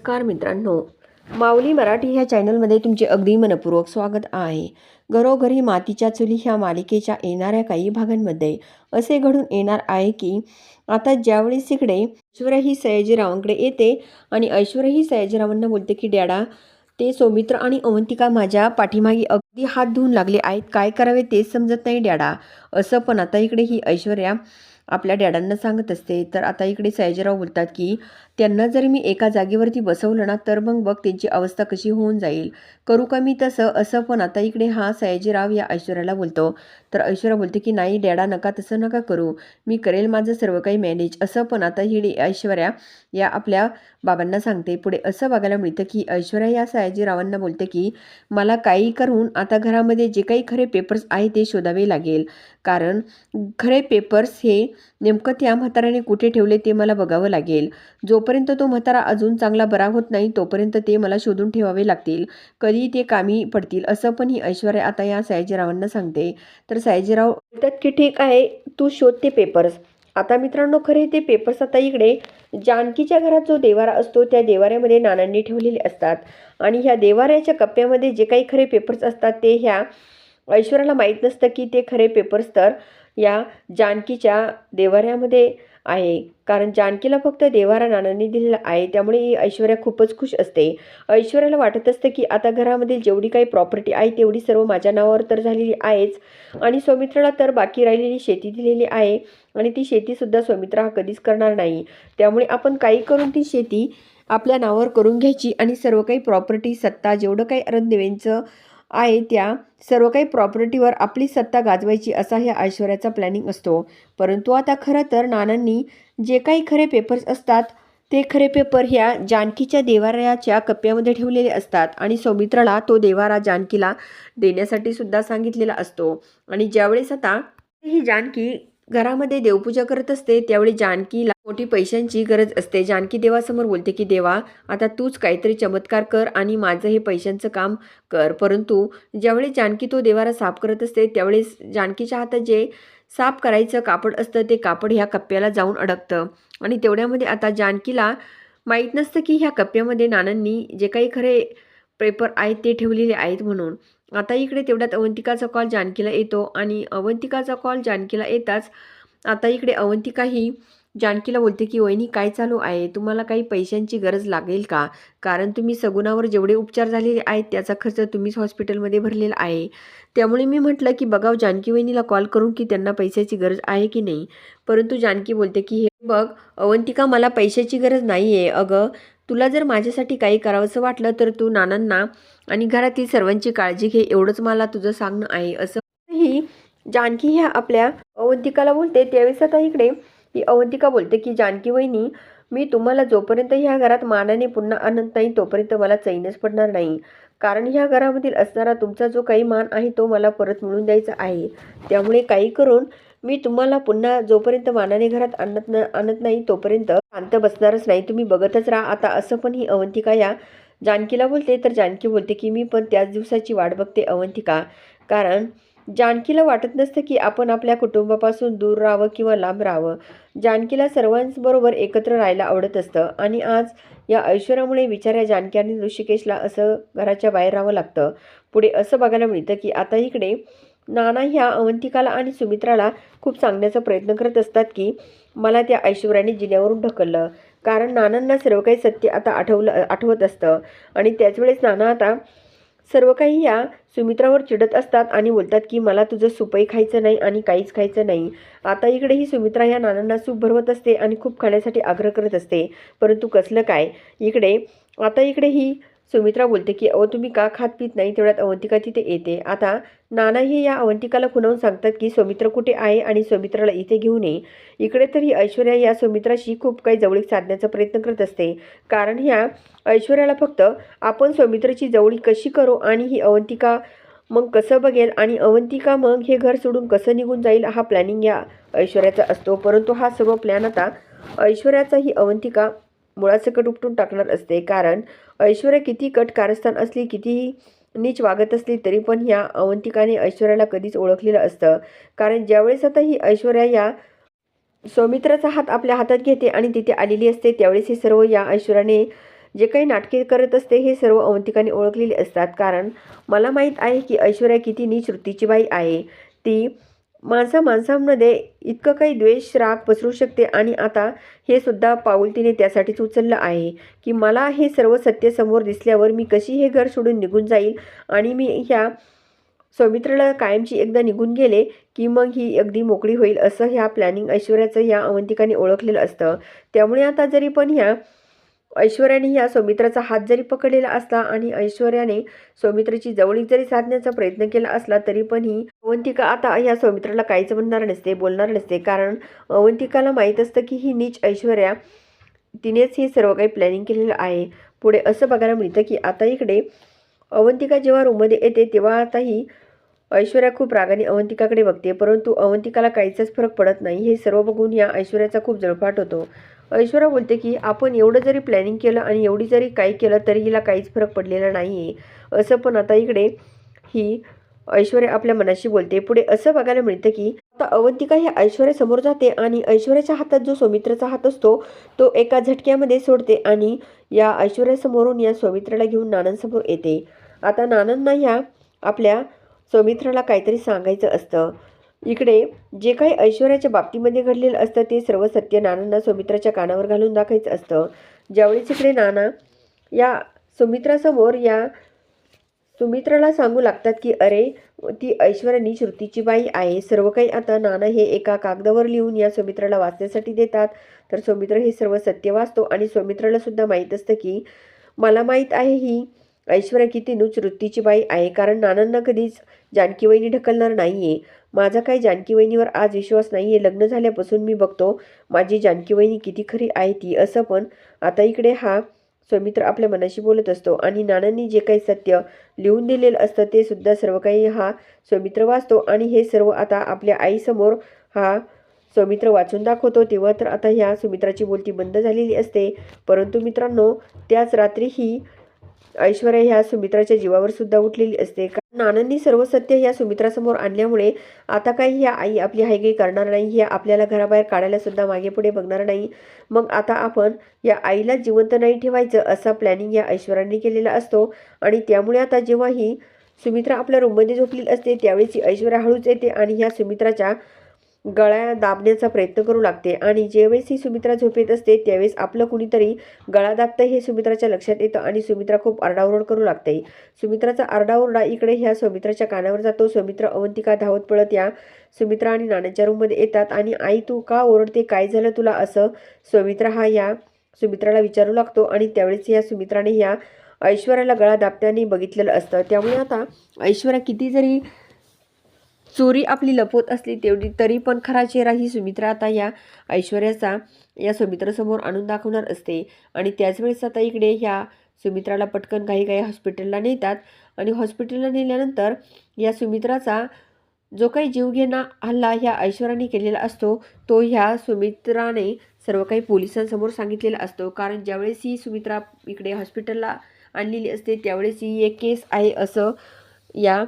नमस्कार मित्रांनो. माऊली मराठी ह्या चॅनलमध्ये तुमचे अगदी मनपूर्वक स्वागत आहे. घरोघरी मातीच्या चुली ह्या मालिकेच्या येणाऱ्या काही भागांमध्ये असे घडून येणार आहे की आता ज्यावेळेस इकडे ऐश्वर्या ही सयाजीरावांकडे येते आणि ऐश्वर्या ही सयाजीरावांना बोलते की डॅडा ते सौमित्र आणि अवंतिका माझ्या पाठीमागे अगदी हात धुवून लागले आहेत. काय करावे तेच समजत नाही डॅडा. असं पण आता इकडे ही ऐश्वर्या आपल्या डॅडांना सांगत असते. तर आता इकडे सयाजीराव बोलतात की त्यांना जर मी एका जागेवरती बसवलं ना तर मग बघ त्यांची अवस्था कशी होऊन जाईल. करू का मी तसं? असं पण आता इकडे हा सयाजीराव या ऐश्वर्याला बोलतो. तर ऐश्वर्या बोलते की नाही डॅडा नका तसं नका करू. मी करेल माझं सर्व काही मॅनेज. असं पण आता ही ऐश्वर्या या आपल्या बाबांना सांगते. पुढे असं बघायला मिळतं की ऐश्वर्या या सयाजीरावांना बोलते की मला काही करून आता घरामध्ये जे काही खरे पेपर्स आहे ते शोधावे लागेल. कारण खरे पेपर्स हे नेमकं त्या म्हाताऱ्याने कुठे ठेवले ते मला बघावं लागेल. जोपर्यंत तो म्हातारा अजून चांगला बरा होत नाही तोपर्यंत ते मला शोधून ठेवावे लागतील. कधी ते कामी पडतील. असं पण ही ऐश्वर्या आता या सयाजीरावांना सांगते. तर सयाजीराव बोलतात की ठीक आहे तू शोध ते पेपर्स आता मित्रांनो खरे ते पेपर्स आता इकडे. जानकीच्या घरात जो देवारा असतो त्या देवाऱ्यामध्ये नानांनी ठेवलेले असतात. आणि ह्या देवाऱ्याच्या कप्प्यामध्ये जे काही खरे पेपर्स असतात ते ह्या ऐश्वर्याला माहीत नसतं की ते खरे पेपर्स तर या जानकीच्या देवाऱ्यामध्ये आहे. कारण जानकीला फक्त देवारा नानांनी दिलेला आहे त्यामुळे ऐश्वर्या खूपच खुश असते. ऐश्वर्याला वाटत असतं की आता घरामधील जेवढी काही प्रॉपर्टी आहे तेवढी सर्व माझ्या नावावर तर झालेली आहेच. आणि सौमित्राला तर बाकी राहिलेली शेती दिलेली आहे. आणि ती शेतीसुद्धा सौमित्रा हा कधीच करणार नाही. त्यामुळे आपण काही करून ती शेती आपल्या नावावर करून घ्यायची आणि सर्व काही प्रॉपर्टी सत्ता जेवढं काही अरुणदेवेंचं आहे त्या सर्व काही प्रॉपर्टीवर आपली सत्ता गाजवायची असा ह्या ऐश्वर्याचा प्लॅनिंग असतो. परंतु आता खरं तर नानांनी जे काही खरे पेपर्स असतात ते खरे पेपर ह्या जानकीच्या देवाऱ्याच्या कप्प्यामध्ये ठेवलेले असतात आणि सौमित्राला तो देवारा जानकीला देण्यासाठी सुद्धा सांगितलेला असतो. आणि ज्यावेळेस आता ही जानकी घरामध्ये देवपूजा करत असते त्यावेळी जानकीला मोठी पैशांची गरज असते. जानकी देवासमोर बोलते की देवा आता तूच काहीतरी चमत्कार कर आणि माझं हे पैशांचं काम कर. परंतु ज्यावेळी जानकी तो देवाला साफ करत असते त्यावेळेस जानकीच्या हातात जे साफ करायचं कापड असतं ते कापड ह्या कप्प्याला जाऊन अडकतं. आणि तेवढ्यामध्ये आता जानकीला माहीत नसतं की ह्या कप्प्यामध्ये नानांनी जे काही खरे पेपर आहेत ते ठेवलेले आहेत म्हणून. आता इकडे तेवढ्यात अवंतिकाचा कॉल जानकीला येतो आणि अवंतिकाचा कॉल जानकीला येताच आता इकडे अवंतिका ही जानकीला बोलते की वहिनी काय चालू आहे? तुम्हाला काही पैशांची गरज लागेल का? कारण तुम्ही सगुणावर जेवढे उपचार झालेले आहेत त्याचा खर्च तुम्हीच हॉस्पिटलमध्ये भरलेला आहे. त्यामुळे मी म्हटलं की बघाव जानकी वहिनीला कॉल करून की त्यांना पैशाची गरज आहे की नाही? परंतु जानकी बोलते की हे बघ अवंतिका मला पैशाची गरज नाही आहे अगं तुला जर माझ्यासाठी काही करावंसं वाटलं तर तू नानांना आणि घरातील सर्वांची काळजी घे एवढंच मला तुझं सांगणं आहे असंही जानकी ह्या आपल्या अवंतिकाला बोलते. त्यावेळेस आता इकडे ही अवंतिका बोलते की जानकी वहिनी मी तुम्हाला जोपर्यंत ह्या घरात मानाने पुन्हा आणत नाही तोपर्यंत मला चैनच पडणार नाही. कारण ह्या घरामधील असणारा तुमचा जो काही मान आहे तो मला परत मिळून द्यायचा आहे. त्यामुळे काही करून मी तुम्हाला पुन्हा जोपर्यंत मानाने घरात आणत न आणत नाही तोपर्यंत शांत बसणारच नाही. तुम्ही बघतच राहा. आता असं पण ही अवंतिका या जानकीला बोलते तर जानकी बोलते की मी पण त्याच दिवसाची वाट बघते अवंतिका. कारण जानकीला वाटत नसतं की आपण आपल्या कुटुंबापासून दूर राहावं किंवा लांब राहावं. जानकीला सर्वांबरोबर एकत्र राहायला आवडत असतं. आणि आज या ऐश्वर्यामुळे विचाऱ्या जानकी आणि ऋषिकेशला असं घराच्या बाहेर राहावं लागतं. पुढे असं बघायला मिळतं की आता इकडे नाना ह्या अवंतिकाला आणि सुमित्राला खूप सांगण्याचा प्रयत्न करत असतात की मला त्या ऐश्वर्याने जिन्यावरून ढकललं. कारण नानांना सर्व काही सत्य आता आठवलं आठवत असतं. आणि त्याच वेळेस नाना आता सर्व काही या सुमित्रावर चिडत असतात आणि बोलतात की मला तुझं सुपही खायचं नाही आणि काहीच खायचं नाही. आता इकडे ही सुमित्रा ह्या नानांना सूप भरवत असते आणि खूप खाण्यासाठी आग्रह करत असते. परंतु कसलं काय? इकडे आता इकडे ही सुमित्रा बोलते की अहो तुम्ही का खात पित नाही? तेवढ्यात अवंतिका तिथे येते. आता नानाही या अवंतिकाला खुणावून सांगतात की सौमित्र कुठे आहे आणि सौमित्राला इथे घेऊन ये. इकडे तर ही ऐश्वर्या या सौमित्राशी खूप काही जवळीक साधण्याचा प्रयत्न करत असते. कारण ह्या ऐश्वर्याला फक्त आपण सौमित्राची जवळी कशी करू आणि ही अवंतिका मग कसं बघेल आणि अवंतिका मग हे घर सोडून कसं निघून जाईल हा प्लॅनिंग या ऐश्वर्याचा असतो. परंतु हा सर्व प्लॅन आता ऐश्वर्याचा ही अवंतिका मुळासकट उपटून टाकणार असते. कारण ऐश्वर्या किती कट कारस्थान असली कितीही नीच वागत असली तरी पण ह्या अवंतिकाने ऐश्वर्याला कधीच ओळखलेलं असतं. कारण ज्यावेळेस आता ही ऐश्वर्या या सौमित्राचा हात आपल्या हातात घेते आणि तिथे आलेली असते त्यावेळेस हे सर्व या ऐश्वर्याने जे काही नाटके करत असते हे सर्व अवंतिकाने ओळखलेले असतात. कारण मला माहीत आहे की ऐश्वर्या किती नीच वृत्तीची बाई आहे. ती माणसा माणसांमध्ये इतकं काही द्वेष राग पसरू शकते आणि आता हे सुद्धा पाऊल तिने त्यासाठीच उचललं आहे की मला हे सर्व सत्य समोर दिसल्यावर मी कशी हे घर सोडून निघून जाईल आणि मी ह्या सौमित्राला कायमची एकदा निघून गेले की मग ही अगदी मोकळी होईल असं ह्या प्लॅनिंग ऐश्वर्याचं ह्या अवंतिकाने ओळखलेलं असतं. त्यामुळे आता जरी पण ह्या ऐश्वर्याने या सौमित्राचा हात जरी पकडलेला असला आणि ऐश्वर्याने सौमित्राची जवळीक जरी साधण्याचा प्रयत्न केला असला तरी पण ही अवंतिका आता या सौमित्राला काहीच म्हणणार नसते बोलणार नसते. कारण अवंतिकाला माहीत असतं की ही नीच ऐश्वर्या तिनेच हे सर्व काही प्लॅनिंग केलेलं आहे. पुढे असं बघायला मिळतं की आता इकडे अवंतिका जेव्हा रूममध्ये येते तेव्हा आता ही ऐश्वर्या खूप रागाने अवंतिकाकडे बघते परंतु अवंतिकाला काहीचाच फरक पडत नाही. हे सर्व बघून या ऐश्वर्याचा खूप जळफाट होतो. ऐश्वर्या बोलते की आपण एवढं जरी प्लॅनिंग केलं आणि एवढी जरी काही केलं तरी हिला काहीच फरक पडलेला नाही आहे असं पण आता इकडे ही ऐश्वर्या आपल्या मनाशी बोलते. पुढे असं बघायला मिळतं की आता अवंतिका ही ऐश्वर्यासमोर जाते आणि ऐश्वर्याच्या हातात जो सौमित्राचा हात असतो तो एका झटक्यामध्ये सोडते आणि या ऐश्वर्यासमोरून या सौमित्राला घेऊन नानांसमोर येते. आता नानांना ह्या आपल्या सौमित्राला काहीतरी सांगायचं असतं. इकडे जे काही ऐश्वर्याच्या बाबतीमध्ये घडलेलं असतं ते सर्व सत्य नानांना सौमित्राच्या कानावर घालून दाखवायचं असतं. ज्यावेळेस इकडे नाना या सुमित्रासमोर या सुमित्राला सांगू लागतात की अरे ती ऐश्वर्यानी श्रुतीची बाई आहे. सर्व काही आता नाना हे एका कागदावर लिहून या सुमित्राला वाचण्यासाठी देतात. तर सौमित्र हे सर्व सत्य वाचतो आणि सौमित्राला सुद्धा माहीत असतं की मला माहीत आहे ही ऐश्वर्या किती नुच वृत्तीची बाई आहे कारण नानांना कधीच जानकी वहिनी ढकलणार नाही आहे माझा काही जानकी वहिनीवर आज विश्वास नाही आहे लग्न झाल्यापासून मी बघतो माझी जानकी वहिनी किती खरी आहे ती. असं पण आता इकडे हा सौमित्र आपल्या मनाशी बोलत असतो आणि नानांनी जे काही सत्य लिहून दिलेलं असतं ते सुद्धा सर्व काही हा सौमित्र वाचतो आणि हे सर्व आता आपल्या आईसमोर हा सौमित्र वाचून दाखवतो. तेव्हा तर आता ह्या सुमित्राची बोलती बंद झालेली असते. परंतु मित्रांनो त्याच रात्री ही ऐश्वर्या ह्या सुमित्राच्या जीवावर सुद्धा उठलेली असते. कारण आनंदी सर्व सत्य ह्या सुमित्रासमोर आणल्यामुळे आता काही ह्या आई आपली हायगी करणार नाही ह्या आपल्याला घराबाहेर काढायला सुद्धा मागे पुढे बघणार नाही. मग आता आपण या आईला जिवंत नाही ठेवायचं असा प्लॅनिंग या ऐश्वर्याने केलेला असतो. आणि त्यामुळे आता जेव्हा ही सुमित्रा आपल्या रूममध्ये झोपलेली असते त्यावेळेस ही ऐश्वर्या हळूच येते आणि ह्या सुमित्राच्या गळा दाबण्याचा प्रयत्न करू लागते. आणि ज्यावेळेस ही सुमित्रा झोपेत असते त्यावेळेस आपलं कुणीतरी गळा दाबतं हे सुमित्राच्या लक्षात येतं आणि सुमित्रा खूप आरडाओरड करू लागते. सुमित्राचा आरडाओरडा इकडे ह्या सुमित्राच्या कानावर जातो. सुमित्रा अवंतिका धावत पळत या सुमित्रा आणि नानाच्या रूममध्ये येतात. आणि आई तू का ओरडते? काय झालं तुला? असं सुमित्रा हा या सुमित्राला विचारू लागतो. आणि त्यावेळेस या सुमित्राने ह्या ऐश्वर्याला गळा दाबत्याने बघितलेलं असतं. त्यामुळे आता ऐश्वर्या किती जरी चोरी आपली लपवत असली तेवढी तरी पण खरा चेहरा ही सुमित्रा आता या ऐश्वर्याचा या सुमित्रासमोर आणून दाखवणार असते. आणि त्याच वेळेस आता इकडे ह्या सुमित्राला पटकन काही काही हॉस्पिटलला नेतात. आणि हॉस्पिटलला नेल्यानंतर या सुमित्राचा जो काही जीवघेणा हल्ला ह्या ऐश्वर्याने केलेला असतो तो ह्या सुमित्राने सर्व काही पोलिसांसमोर सांगितलेला असतो. कारण ज्यावेळेस ही सुमित्रा इकडे हॉस्पिटलला आणलेली असते त्यावेळेस ही एक केस आहे असं या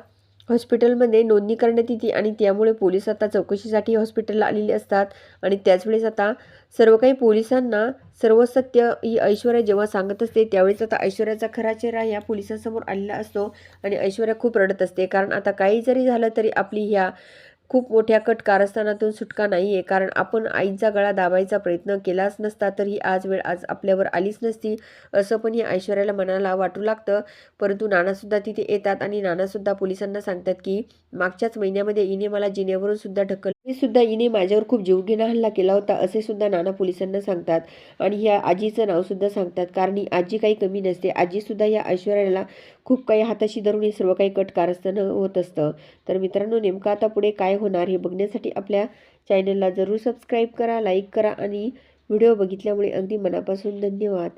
हॉस्पिटलमध्ये नोंदणी करण्यात येते आणि त्यामुळे पोलीस आता चौकशीसाठी हॉस्पिटलला आलेले असतात. आणि त्याचवेळेस आता सर्व काही पोलिसांना सर्व सत्य ही ऐश्वर्या जेव्हा सांगत असते त्यावेळेस आता ऐश्वर्याचा खरा चेहरा ह्या पोलिसांसमोर आलेला असतो. आणि ऐश्वर्या खूप रडत असते. कारण आता काही जरी झालं तरी आपली ह्या खूप मोठ्या कट कारस्थानातून सुटका नाही आहे कारण आपण आईचा गळा दाबायचा प्रयत्न केलाच नसता तर ही आज वेळ आज आपल्यावर आलीच नसती असं पण ही ऐश्वर्याला मनाला वाटू लागतं. परंतु नानासुद्धा तिथे येतात आणि नानासुद्धा पोलिसांना सांगतात की मागच्याच महिन्यामध्ये इने मला जिनेवरून सुद्धा ढकल सुद्धा हिने माझ्यावर खूप जीवघेणा हल्ला केला होता असे सुद्धा नाना पोलिसांना सांगतात आणि ह्या आजीचं नावसुद्धा सांगतात. कारण ही आजी काही कमी नसते. आजीसुद्धा या ऐश्वर्याला खूप काही हाताशी धरून हे सर्व काही कट कारस्थानं होत असतं. तर मित्रांनो नेमकं आता पुढे काय होणार हे बघण्यासाठी आपल्या चॅनलला जरूर सबस्क्राईब करा लाईक करा आणि व्हिडिओ बघितल्यामुळे अगदी मनापासून धन्यवाद.